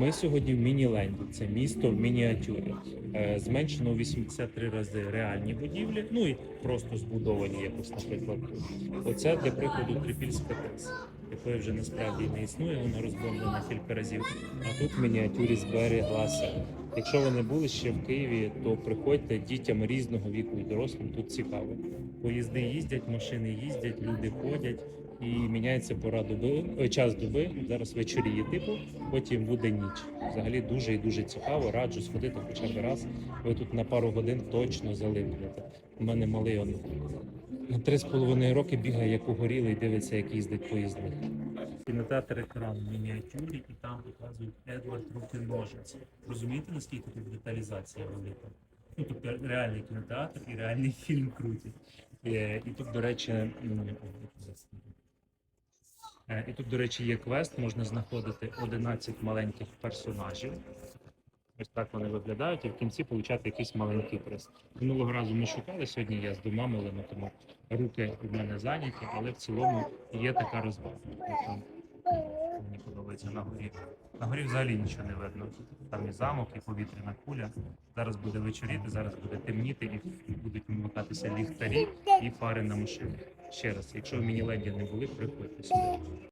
Ми сьогодні в Мініленді. Це місто в мініатюрі. Е, Зменшено у 83 рази реальні будівлі, ну і просто збудовані якось, наприклад. Оце, для прикладу, Трипільська ТЕС, якої вже насправді не існує, вона розбомблена кілька разів. А тут в мініатюрі збереглася. Якщо ви не були ще в Києві, то приходьте дітям різного віку і дорослим. Тут цікаво. Поїзди їздять, машини їздять, люди ходять. І міняється пора доби, е, час доби. Зараз вечоріє типу, потім буде ніч. Взагалі дуже і дуже цікаво. Раджу сходити хоча б раз. Ви тут на пару годин точно залипнете. У мене малий он на три з половиною роки бігає, як угорілий, дивиться, як їздить поїзди. Кінотеатр екран в мініатюрі, і там показують Едвард руки ножиці. Розумієте, наскільки тут деталізація велика? Ну, тобто реальний кінотеатр і реальний фільм крутять. Е, І тут, до речі, Е, І тут, до речі, є квест, можна знаходити 11 маленьких персонажів. Ось так вони виглядають, і в кінці отримати якийсь маленький приз. Минулого разу ми шукали, сьогодні я з двома малими, тому руки у мене зайняті, але в цілому є така розвага. Мені подобається на горі. На горі взагалі нічого не видно. Там і замок, і повітряна куля. Зараз буде вечоріти, зараз буде темніти і будуть вмикатися ліхтарі і фари на машині. Ще раз, якщо в леді не були, приходьте сюди.